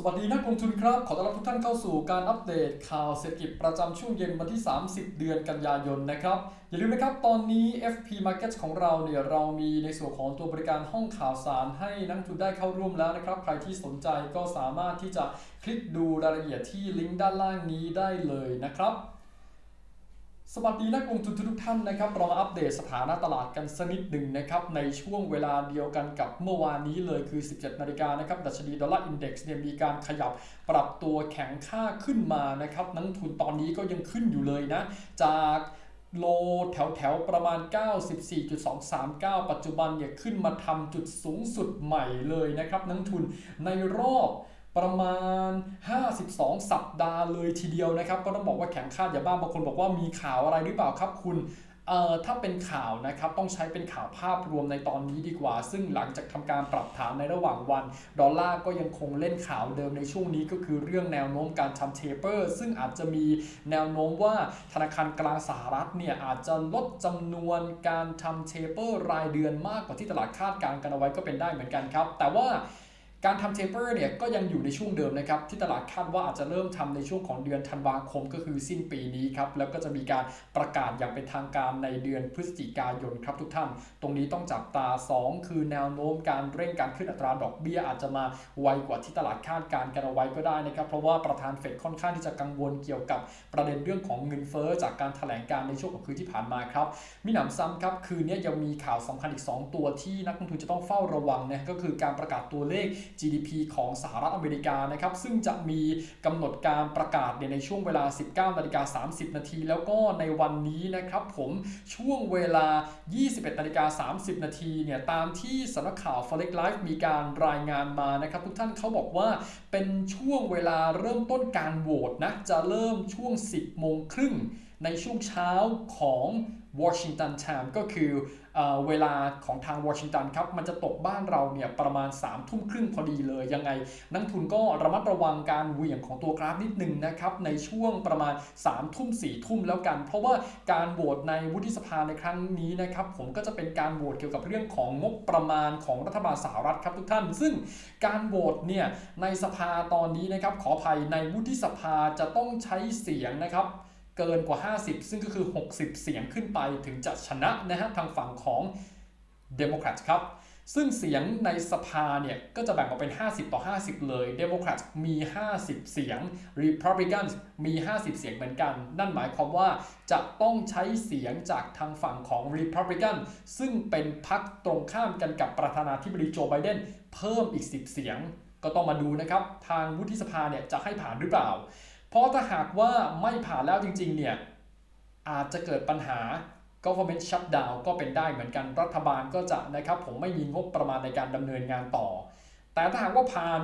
สวัสดีนักลงทุนครับ ขอต้อนรับทุกท่านเข้าสู่การอัปเดตข่าวเศรษฐกิจประจำช่วงเย็นวันที่ 30 เดือนกันยายนนะครับ อย่าลืมนะครับ ตอนนี้ FP Market ของเราเนี่ยเรามีในส่วนของตัวบริการห้องข่าวสารให้นักลงทุนได้เข้าร่วมแล้วนะครับ ใครที่สนใจก็สามารถที่จะคลิกดูรายละเอียดที่ลิงก์ด้านล่างนี้ได้เลยนะครับ สวัสดีนักลงทุนทุกท่านนะครับเรามาอัปเดตสถานะตลาดกันสักนิดหนึ่งนะครับในช่วงเวลาเดียวกันกับเมื่อวานนี้เลยคือ 17 นาฬิกานะครับดัชนีดอลลาร์อินเด็กซ์เนี่ยมีการขยับปรับตัวแข็งค่าขึ้นมานะครับนักทุนตอนนี้ก็ยังขึ้นอยู่เลยนะ จากโลแถวแถวประมาณ 94.239 ปัจจุบันเนี่ยขึ้นมาทำจุดสูงสุดใหม่เลยนะครับนักทุนในรอบ ประมาณ 52 สัปดาห์เลยทีเดียวนะครับ ก็ต้องบอกว่าแข็งค่าอย่าบ้างบางคนบอกว่ามีข่าวอะไรหรือเปล่าครับคุณเอ่อถ้าเป็นข่าวนะครับต้องใช้เป็นข่าวภาพรวมในตอนนี้ดีกว่า ซึ่งหลังจากทำการปรับฐานในระหว่างวัน ดอลลาร์ก็ยังคงเล่นข่าวเดิมในช่วงนี้ก็คือเรื่องแนวโน้มการทำเทเปอร์ ซึ่งอาจจะมีแนวโน้มว่าธนาคารกลางสหรัฐเนี่ยอาจจะลดจำนวนการทำเทเปอร์รายเดือนมากกว่าที่ตลาดคาดการณ์กันเอาไว้ก็เป็นได้เหมือนกันครับ แต่ว่า การทำเทเปอร์เนี่ยก็ยังอยู่ในช่วงเดิมนะครับที่ตลาดคาดว่าอาจจะเริ่มทำในช่วงของเดือนธันวาคมก็คือสิ้นปีนี้ครับแล้วก็จะมีการประกาศอย่างเป็นทางการในเดือนพฤศจิกายนครับทุกท่าน ตรงนี้ต้องจับตา 2 คือแนวโน้มการเร่งการขึ้นอัตราดอกเบี้ยอาจจะมาไวกว่าที่ตลาดคาดการณ์กันเอาไว้ก็ได้นะครับเพราะว่าประธานเฟดค่อนข้างที่จะกังวลเกี่ยวกับประเด็นเรื่องของเงินเฟ้อจากการแถลงการในช่วงของคืนที่ผ่านมาครับมีหนำซ้ำครับคืนนี้ยังมีข่าวสำคัญอีก 2 ตัวที่นักลงทุนจะต้องเฝ้าระวังนะก็คือการประกาศตัวเลข GDP ของสหรัฐอเมริกานะครับซึ่งจะมีกำหนดการประกาศในช่วงเวลา 19นาฬิกา30 นาที แล้วก็ในวันนี้นะครับผมช่วงเวลา 21นาฬิกา30 นาทีเนี่ยตามที่สำนักข่าว Forex Live มีการรายงานมานะครับทุกท่านเขาบอกว่าเป็นช่วงเวลาเริ่มต้นการโหวตนะจะเริ่มช่วง 10โมงครึ่ง ในช่วงเช้าของ Washington Time ก็คือเอเวลาของทางวอชิงตันครับ มันจะตกบ้านเราเนี่ยประมาณ3ามทุ่มครึ่งพอดีเลยยังไง นักทุนก็ระมัดระวังการเหวี่ยงของตัวกราฟนิดนึงนะครับ ในช่วงประมาณ3ามทุ่มสี่ทุ่มแล้วกัน เพราะว่าการโหวตในวุฒิสภาในครั้งนี้นะครับ ผมก็จะเป็นการโหวตเกี่ยวกับเรื่องของงบประมาณของรัฐบาลสหรัฐครับทุกท่าน ซึ่งการโหวตเนี่ยในสภาตอนนี้นะครับขออภัยในวุฒิสภาจะต้องใช้เสียงนะครับ เกินกว่า 50 ซึ่งก็คือ 60 เสียงขึ้นไปถึงจะชนะนะฮะทางฝั่งของเดโมแครตครับ ซึ่งเสียงในสภาเนี่ย ก็จะแบ่งออกเป็น 50 ต่อ 50 เลยเดโมแครตมี 50 เสียง Republican มี 50 เสียงเหมือนกัน นั่นหมายความว่าจะต้องใช้เสียงจากทางฝั่งของ Republican ซึ่งเป็นพรรคตรงข้ามกันกับประธานาธิบดีโจไบเดนเพิ่มอีก 10 เสียง ก็ต้องมาดูนะครับ ทางวุฒิสภาเนี่ยจะให้ผ่านหรือเปล่า เพราะถ้าหากว่าไม่ผ่านแล้วจริง ๆ เนี่ย อาจจะเกิดปัญหา government shutdown ก็เป็นได้เหมือนกันรัฐบาลก็จะนะครับผมไม่มีงบประมาณในการดำเนินงานต่อ แต่ถ้าหากว่าผ่าน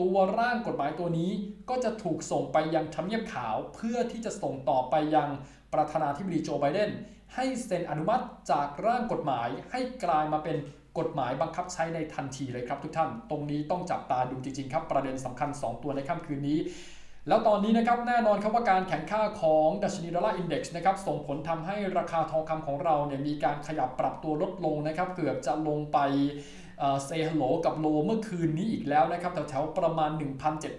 ตัวร่างกฎหมายตัวนี้ก็จะถูกส่งไปยังทำเนียบขาว เพื่อที่จะส่งต่อไปยังประธานาธิบดีโจไบเดนให้เซ็นอนุมัติจากร่างกฎหมายให้กลายมาเป็นกฎหมายบังคับใช้ในทันทีเลยครับทุกท่าน ตรงนี้ต้องจับตาดูจริงๆครับ ประเด็นสำคัญ 2 ตัวในค่ำคืนนี้ แล้วตอนนี้นะครับแน่นอนครับว่าการแข่งค่าของดัชนีดอลลาร์อินเด็กซ์นะครับส่งผลทำให้ราคาทองคำของเราเนี่ยมีการขยับปรับตัวลดลงนะครับเกือบจะลงไป เซฮัลโหลกับโลเมื่อคืนนี้อีกแล้วนะครับแถวๆประมาณ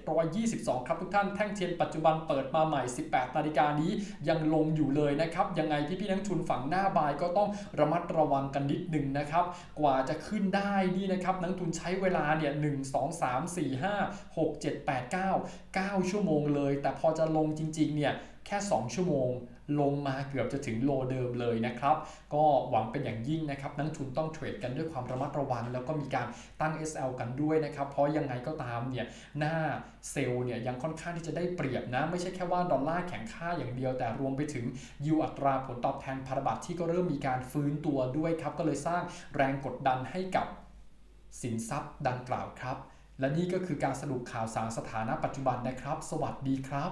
1,722 ครับทุกท่านแท่งเทียนปัจจุบันเปิดมาใหม่ 18 นาฬิกานี้ยังลงอยู่เลยนะครับ ยังไงพี่ๆนักทุนฝั่งหน้าบายก็ต้องระมัดระวังกันนิดหนึ่งนะครับ กว่าจะขึ้นได้นี่นะครับนักทุนใช้เวลาเนี่ย1 2 3 4 5 6 7 8 9 9ชั่วโมงเลย แต่พอจะลงจริงๆเนี่ยแค่ 2 ชั่วโมง ลงมาเกือบจะถึงโลเดิมเลยนะครับ ก็หวังเป็นอย่างยิ่งนะครับ นักทุนต้องเทรดกันด้วยความระมัดระวัง แล้วก็มีการตั้ง SL กันด้วยนะครับ เพราะยังไงก็ตามเนี่ยหน้าเซลล์เนี่ยยังค่อนข้างที่จะได้เปรียบนะ ไม่ใช่แค่ว่าดอลลาร์แข็งค่าอย่างเดียว แต่รวมไปถึงยูอัตราผลตอบแทนพันธบัตรที่ก็เริ่มมีการฟื้นตัวด้วยครับ ก็เลยสร้างแรงกดดันให้กับสินทรัพย์ดังกล่าวครับ และนี่ก็คือการสรุปข่าวสารสถานะปัจจุบันนะครับ สวัสดีครับ